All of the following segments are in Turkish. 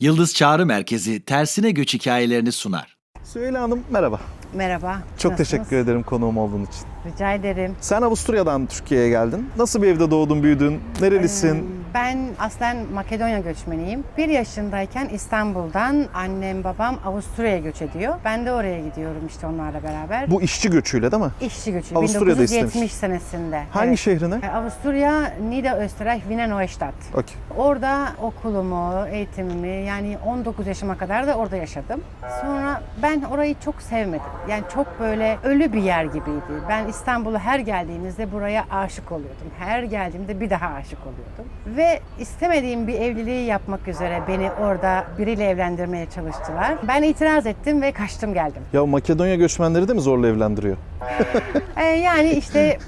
Yıldız Çağrı Merkezi tersine göç hikayelerini sunar. Süheyla Hanım merhaba. Merhaba. Çok nasılsınız? teşekkür ederim konuğum olduğun için. Rica ederim. Sen Avusturya'dan Türkiye'ye geldin. Nasıl bir evde doğdun, büyüdün? Nerelisin? Ben aslen Makedonya göçmeniyim. Bir yaşındayken İstanbul'dan annem babam Avusturya'ya göç ediyor. Ben de oraya gidiyorum işte onlarla beraber. Bu işçi göçüyle değil mi? İşçi göçü Avusturya'da 1970 istemiş. senesinde. Hangi Evet. şehrine? Avusturya, Niederösterreich, Wiener Neustadt. Okey. Orada okulumu, eğitimimi yani 19 yaşıma kadar da orada yaşadım. Sonra ben orayı çok sevmedim. Yani çok böyle ölü bir yer gibiydi. Ben İstanbul'a her geldiğimizde buraya aşık oluyordum. Her geldiğimde bir daha aşık oluyordum. Ve istemediğim bir evliliği yapmak üzere beni orada biriyle evlendirmeye çalıştılar. Ben itiraz ettim ve kaçtım geldim. Ya Makedonya göçmenleri de mi zorla evlendiriyor? Ee, yani işte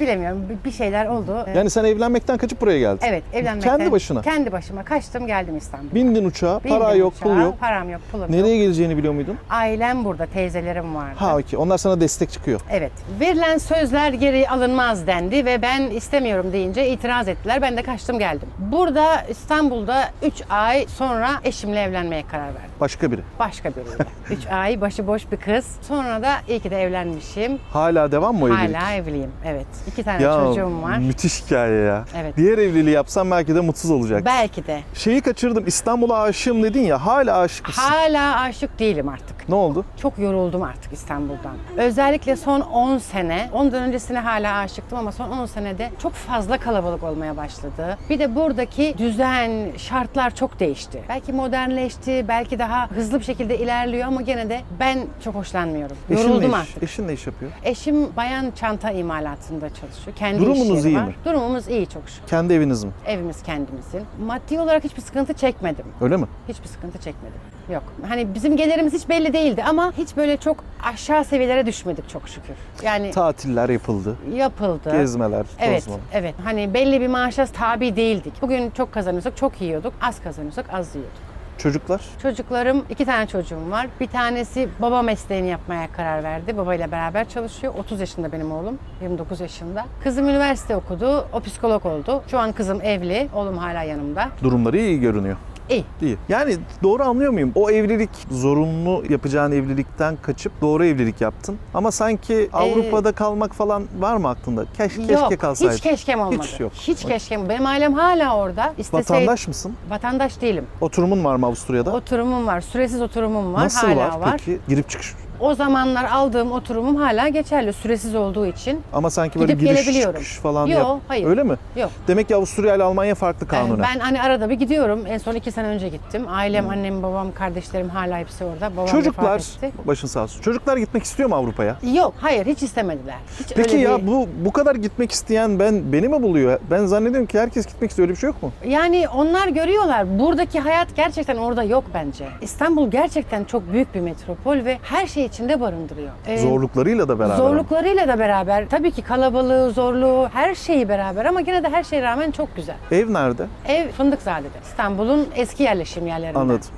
bilemiyorum bir- şeyler oldu. Ee, Yani sen evlenmekten kaçıp buraya geldin. Evet evlenmekten. Kendi başına? Kendi başıma kaçtım geldim İstanbul'a. Bindin uçağa, para Bindim yok, pul uçağa, yok. Param yok, pulum yok. Nereye geleceğini biliyor muydun? Ailem burada, teyzelerim vardı. Ha okey. Onlar sana destek çıkıyor. Evet. Verilen sözler geri alınmaz dendi ve ben istemiyorum deyince itiraz ettiler. Ben de kaçtım geldim. Burada İstanbul'da 3 ay sonra eşimle evlenmeye karar verdim. Başka biri. Başka biriyle. 3 ay başıboş bir kız. Sonra da iyi ki de evlenmişim. Hala devam mı o evlilik? Hala evliyim. Evet. İki tane Ya çocuğum var. müthiş hikaye ya. Evet. Diğer evliliği yapsan belki de mutsuz olacaksın. Belki de. Şeyi kaçırdım. İstanbul'a aşığım dedin ya. Hala aşık mısın? Hala aşık değilim artık. Ne oldu? Çok yoruldum artık İstanbul'dan. Özellikle son 10 sene, ondan öncesine hala aşıktım ama son 10 senede çok fazla kalabalık olmaya başladı. Bir de buradaki düzen, şartlar çok değişti. Belki modernleşti, belki daha hızlı bir şekilde ilerliyor ama gene de ben çok hoşlanmıyorum. Eşin ne Yoruldum iş? artık. Eşin ne iş yapıyor? Eşim bayan çanta imalatında çalışıyor. Kendi Durumunuz iş yeri iyi var. mi? Durumumuz iyi çok şükür. Kendi eviniz mi? Evimiz kendimizin. Maddi olarak hiçbir sıkıntı çekmedim. Öyle mi? Hiçbir sıkıntı çekmedim. Yok. Hani bizim gelirimiz hiç belli değildi ama hiç böyle çok aşağı seviyelere düşmedik çok şükür. Yani Tatiller yapıldı. yapıldı. Gezmeler, Evet, tozmalar. evet. Hani belli bir maaşa tabi değildik. Bugün çok kazanıyorsak çok yiyorduk. Az kazanıyorsak az yiyorduk. Çocuklar? Çocuklarım, iki tane çocuğum var. Bir tanesi baba mesleğini yapmaya karar verdi. Babayla beraber çalışıyor. 30 yaşında benim oğlum, 29 yaşında. Kızım üniversite okudu, o psikolog oldu. Şu an kızım evli, oğlum hala yanımda. Durumları iyi görünüyor. İyi. İyi. Yani doğru anlıyor muyum? O evlilik zorunlu yapacağın evlilikten kaçıp doğru evlilik yaptın. Ama sanki Avrupa'da kalmak falan var mı aklında? Keş, keşke yok, kalsaydın. hiç keşkem olmadı. Hiç yok. Hiç keşkem. Benim ailem hala orada. İsteseydi, Vatandaş mısın? Vatandaş değilim. Oturumun var mı Avusturya'da? Oturumum var, süresiz oturumum var, Nasıl hala var, peki? Girip çıkış. O zamanlar aldığım oturumum hala geçerli, süresiz olduğu için. Ama sanki böyle Gidip giriş çıkış falan Yok, yap. hayır. Öyle mi? Yok. Demek ki Avusturya ile Almanya farklı kanunen. ben hani arada bir gidiyorum. En son iki sene önce gittim. Ailem, annem, babam, kardeşlerim hala hepsi orada. Babam Çocuklar, başın sağ olsun. Çocuklar gitmek istiyor mu Avrupa'ya? Yok, hayır hiç istemediler. Hiç Peki öyle ya bir- bu bu kadar gitmek isteyen ben beni mi buluyor? Ben zannediyorum ki herkes gitmek istiyor. Öyle bir şey yok mu? Yani onlar görüyorlar. Buradaki hayat gerçekten orada yok bence. İstanbul gerçekten çok büyük bir metropol ve her şey içinde barındırıyor. Ee, Zorluklarıyla da beraber. Zorluklarıyla da beraber. Tabii ki kalabalığı, zorluğu, her şeyi beraber ama yine de her şeye rağmen çok güzel. Ev nerede? Ev Fındıkzade'de. İstanbul'un eski yerleşim yerlerinden. Anladım.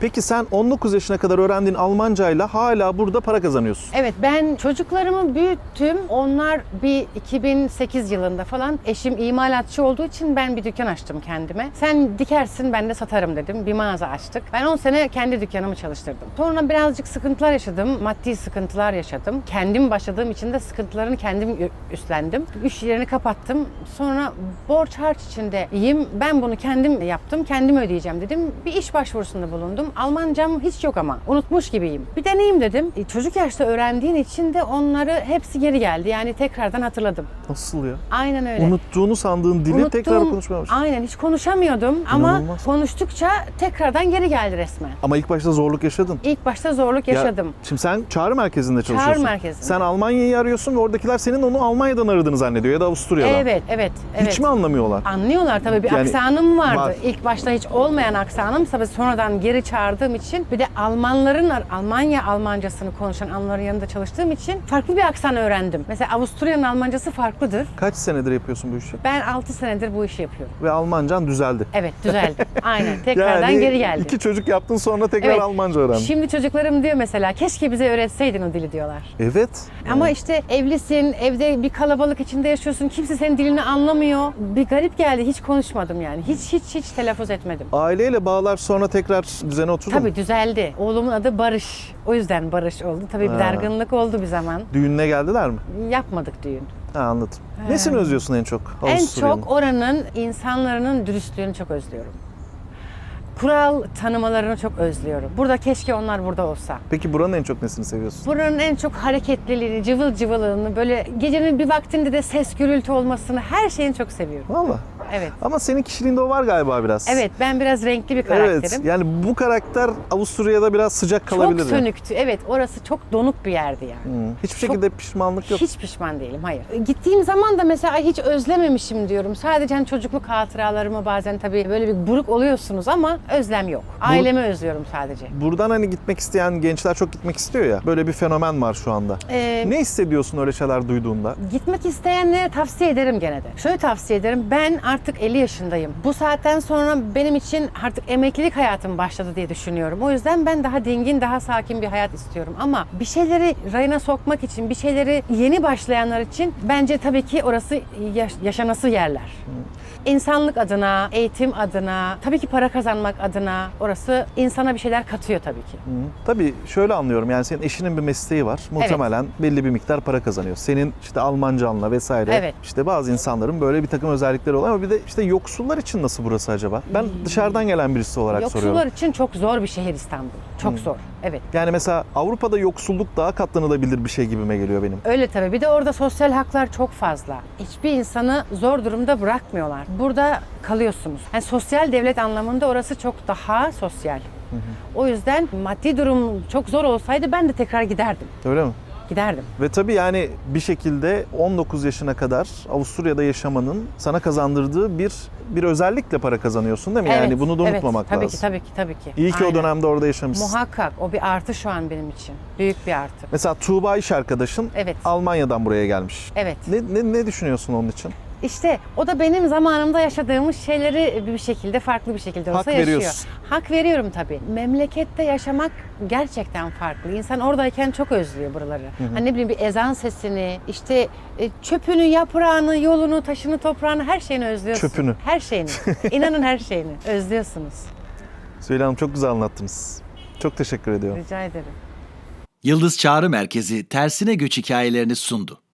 Peki sen 19 yaşına kadar öğrendiğin Almancayla hala burada para kazanıyorsun. Evet ben çocuklarımı büyüttüm. Onlar bir 2008 yılında falan eşim imalatçı olduğu için ben bir dükkan açtım kendime. Sen dikersin ben de satarım dedim. Bir mağaza açtık. Ben 10 sene kendi dükkanımı çalıştırdım. Sonra birazcık sıkıntılar yaşadım. Maddi sıkıntılar yaşadım. Kendim başladığım için de sıkıntılarını kendim üstlendim. İş yerini kapattım. Sonra borç harç içindeyim. Ben bunu kendim yaptım. Kendim ödeyeceğim dedim. Bir iş başvurusunda bulundum. Almancam hiç yok ama. Unutmuş gibiyim. Bir deneyeyim dedim. E, Çocuk yaşta öğrendiğin için de onları hepsi geri geldi. Yani tekrardan hatırladım. Nasıl ya? Aynen öyle. Unuttuğunu sandığın dili Unuttuğum- tekrar konuşmaya başladın. Aynen hiç konuşamıyordum ama İnanılmaz. konuştukça tekrardan geri geldi resmen. Ama ilk başta zorluk yaşadın. İlk başta zorluk Ya, yaşadım. şimdi sen çağrı merkezinde çalışıyorsun. merkezinde. Sen Almanya'yı arıyorsun ve oradakiler senin onu Almanya'dan aradığını zannediyor ya da Avusturya'dan. Evet, evet, evet. Hiç mi anlamıyorlar? Anlıyorlar tabii bir Yani aksanım vardı. var. İlk başta hiç olmayan aksanım tabii sonradan geri çağırdığım için bir de Almanların Almanya Almancasını konuşan Almanların yanında çalıştığım için farklı bir aksan öğrendim. Mesela Avusturya'nın Almancası farklıdır. Kaç senedir yapıyorsun bu işi? Ben 6 senedir bu işi yapıyorum. Ve Almancan düzeldi. Evet düzeldi. Aynen tekrardan yani geri geldi. iki çocuk yaptın sonra tekrar Evet. Almanca öğrendin. Şimdi çocuklarım diyor mesela keşke bize öğretseydin o dili diyorlar. Evet. Ama işte evlisin, evde bir kalabalık içinde yaşıyorsun. Kimse senin dilini anlamıyor. Bir garip geldi. Hiç konuşmadım yani. Hiç hiç hiç telaffuz etmedim. Aileyle bağlar sonra tekrar düzene oturdu mu? Tabii düzeldi. Oğlumun adı Barış. O yüzden Barış oldu. Tabii bir Ha. dargınlık oldu bir zaman. Düğününe geldiler mi? Yapmadık düğün. Ha anladım. Nesini özlüyorsun en çok? En çok oranın insanların dürüstlüğünü çok özlüyorum. Kural tanımalarını çok özlüyorum. Burada keşke onlar burada olsa. Peki buranın en çok nesini seviyorsun? Buranın en çok hareketliliğini, cıvıl cıvılığını, böyle gecenin bir vaktinde de ses gürültü olmasını, her şeyini çok seviyorum. Valla. Evet. Ama senin kişiliğinde o var galiba biraz. Evet, ben biraz renkli bir Evet. karakterim. Yani bu karakter Avusturya'da biraz sıcak kalabilir. Çok sönüktü. Evet, orası çok donuk bir yerdi yani. Hmm. Hiçbir şekilde pişmanlık yok. Hiç pişman değilim, hayır. Gittiğim zaman da mesela "Ay, hiç özlememişim diyorum. Sadece hani çocukluk hatıralarımı bazen tabii böyle bir buruk oluyorsunuz ama özlem yok. Ailemi özlüyorum sadece. Buradan hani gitmek isteyen gençler çok gitmek istiyor ya. Böyle bir fenomen var şu anda. Ee, Ne hissediyorsun öyle şeyler duyduğunda? Gitmek isteyenlere tavsiye ederim gene de. Şöyle tavsiye ederim. Ben artık 50 yaşındayım. Bu saatten sonra benim için artık emeklilik hayatım başladı diye düşünüyorum. O yüzden ben daha dingin, daha sakin bir hayat istiyorum. Ama bir şeyleri rayına sokmak için, bir şeyleri yeni başlayanlar için bence tabii ki orası yaş- yaşanası yerler. İnsanlık adına, eğitim adına, tabii ki para kazanmak adına orası insana bir şeyler katıyor tabii ki. Hı. Tabii şöyle anlıyorum yani senin eşinin bir mesleği var. Muhtemelen belli bir miktar para kazanıyor. Senin işte Almancanla vesaire. Evet. İşte bazı insanların böyle bir takım özellikleri oluyor ama bir de işte yoksullar için nasıl burası acaba? Ben dışarıdan gelen birisi olarak soruyorum. Yoksullar için çok zor bir şehir İstanbul. Çok zor. Evet. Yani mesela Avrupa'da yoksulluk daha katlanılabilir bir şey gibime geliyor benim. Öyle tabii. Bir de orada sosyal haklar çok fazla. Hiçbir insanı zor durumda bırakmıyorlar. Burada kalıyorsunuz. Yani sosyal devlet anlamında orası çok daha sosyal. O yüzden maddi durum çok zor olsaydı ben de tekrar giderdim. Öyle mi? Giderdim. Ve tabii yani bir şekilde 19 yaşına kadar Avusturya'da yaşamanın sana kazandırdığı bir bir özellikle para kazanıyorsun değil mi? yani Evet, bunu da evet. unutmamak tabii lazım. Ki, tabii ki, tabii ki. İyi ki o Aynen. dönemde orada yaşamışsın. Muhakkak. O bir artı şu an benim için. Büyük bir artı. Mesela Tuğba iş arkadaşın Evet. Almanya'dan buraya gelmiş. Evet. Ne, ne, ne düşünüyorsun onun için? İşte o da benim zamanımda yaşadığımız şeyleri bir şekilde farklı bir şekilde olsa Hak yaşıyor. veriyorsun. Hak veriyorum tabii. Memlekette yaşamak gerçekten farklı. İnsan oradayken çok özlüyor buraları. Hani ne bileyim bir ezan sesini, işte e, çöpünü, yaprağını, yolunu, taşını, toprağını her şeyini özlüyorsun. Çöpünü. Her şeyini. İnanın her şeyini özlüyorsunuz. Süheyla Hanım çok güzel anlattınız. Çok teşekkür ediyorum. Rica ederim. Yıldız Çağrı Merkezi tersine göç hikayelerini sundu.